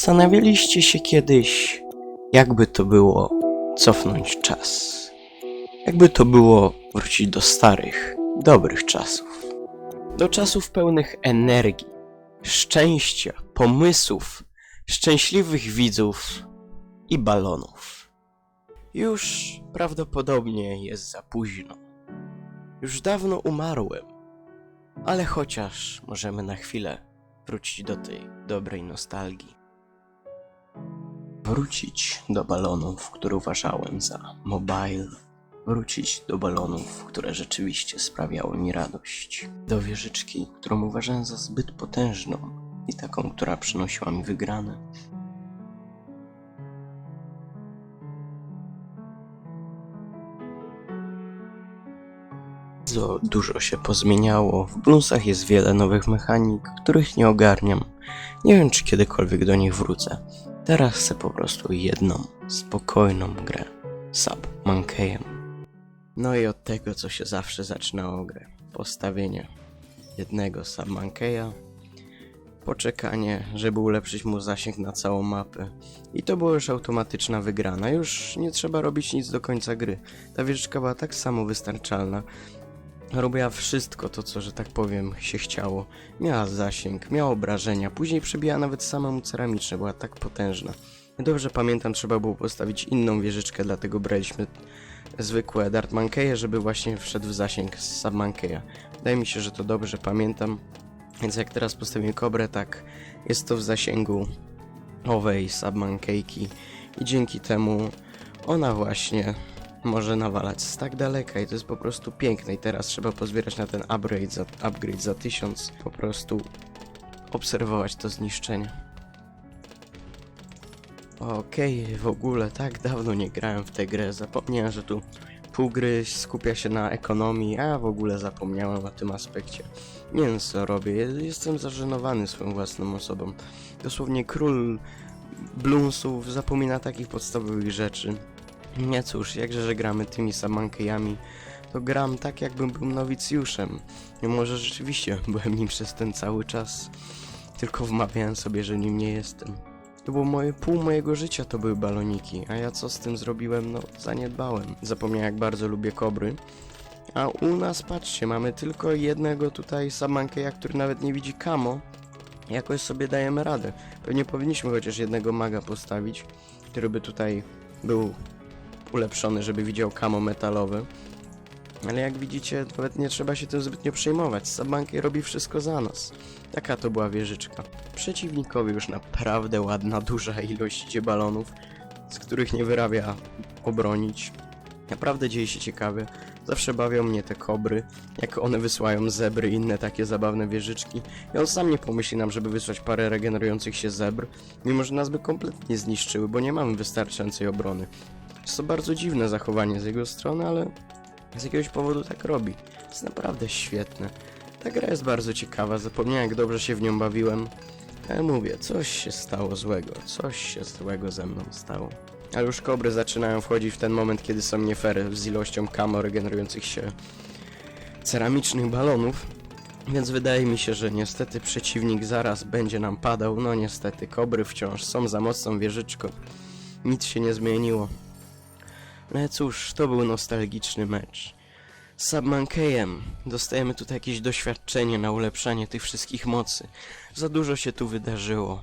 Zastanawialiście się kiedyś, jakby to było cofnąć czas? Jakby to było wrócić do starych, dobrych czasów? Do czasów pełnych energii, szczęścia, pomysłów, szczęśliwych widzów i balonów. Już prawdopodobnie jest za późno. Już dawno umarłem, ale chociaż możemy na chwilę wrócić do tej dobrej nostalgii. Wrócić do balonów, które uważałem za mobile. Wrócić do balonów, które rzeczywiście sprawiały mi radość. Do wieżyczki, którą uważałem za zbyt potężną i taką, która przynosiła mi wygrane. Bardzo dużo się pozmieniało. W Bluesach jest wiele nowych mechanik, których nie ogarniam. Nie wiem, czy kiedykolwiek do nich wrócę. Teraz chcę po prostu jedną, spokojną grę. Sub Monkeyem. No i od tego, co się zawsze zaczynało grę. Postawienie jednego Sub Monkeya, poczekanie, żeby ulepszyć mu zasięg na całą mapę. I to była już automatyczna wygrana. Już nie trzeba robić nic do końca gry. Ta wieżyczka była tak samo wystarczalna. Robiła wszystko to, co, że tak powiem, się chciało. Miała zasięg, miała obrażenia, później przebijała nawet samemu ceramiczne, była tak potężna. Dobrze pamiętam, trzeba było postawić inną wieżyczkę, dlatego braliśmy zwykłe Dart Mankeje, żeby właśnie wszedł w zasięg Sub Mankeya. Wydaje mi się, że to dobrze pamiętam, więc jak teraz postawimy kobrę, tak jest to w zasięgu owej Sub Mankejki i dzięki temu ona właśnie może nawalać z tak daleka i to jest po prostu piękne. I teraz trzeba pozbierać na ten upgrade za, upgrade za 1000 po prostu obserwować to zniszczenie. Okej w ogóle tak dawno nie grałem w tę grę. Zapomniałem, że tu pół gry skupia się na ekonomii a w ogóle zapomniałem o tym aspekcie. Nie wiem co robię. Jestem zażenowany swoją własną osobą. Dosłownie król Bloomsów zapomina takich podstawowych rzeczy nie cóż, jakże, że gramy tymi samankejami, to gram tak jakbym był nowicjuszem. Nie może rzeczywiście byłem nim przez ten cały czas. Tylko wmawiałem sobie, że nim nie jestem. To było moje pół mojego życia to były baloniki, a ja co z tym zrobiłem? No, zaniedbałem. Zapomniałem jak bardzo lubię kobry. A u nas, patrzcie, mamy tylko jednego tutaj samankeja, który nawet nie widzi kamo. Jakoś sobie dajemy radę. Pewnie powinniśmy chociaż jednego maga postawić, który by tutaj był ulepszony, żeby widział kamo metalowe. Ale jak widzicie, nawet nie trzeba się tym zbytnio przejmować. Sabanki robi wszystko za nas. Taka to była wieżyczka. Przeciwnikowi już naprawdę ładna, duża ilość balonów, z których nie wyrabia obronić. Naprawdę dzieje się ciekawie. Zawsze bawią mnie te kobry, jak one wysyłają zebry i inne takie zabawne wieżyczki. I on sam nie pomyśli nam, żeby wysłać parę regenerujących się zebr, mimo że nas by kompletnie zniszczyły, bo nie mamy wystarczającej obrony. Jest to bardzo dziwne zachowanie z jego strony, ale z jakiegoś powodu tak robi. Jest naprawdę świetne. Ta gra jest bardzo ciekawa, zapomniałem jak dobrze się w nią bawiłem. Ale mówię, coś się stało złego, coś się złego ze mną stało. Ale już kobry zaczynają wchodzić w ten moment, kiedy są nie fair z ilością kamo regenerujących się ceramicznych balonów. Więc wydaje mi się, że niestety przeciwnik zaraz będzie nam padał. No niestety, kobry wciąż są za mocną wieżyczką. Nic się nie zmieniło. Ale cóż, to był nostalgiczny mecz. Z Submankeyem dostajemy tutaj jakieś doświadczenie na ulepszanie tych wszystkich mocy. Za dużo się tu wydarzyło.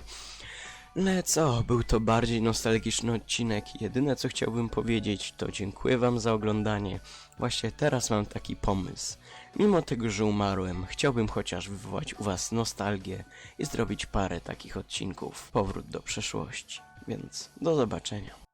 Ale co, był to bardziej nostalgiczny odcinek. Jedyne co chciałbym powiedzieć to dziękuję wam za oglądanie. Właśnie teraz mam taki pomysł. Mimo tego, że umarłem, chciałbym chociaż wywołać u was nostalgię i zrobić parę takich odcinków. Powrót do przeszłości. Więc do zobaczenia.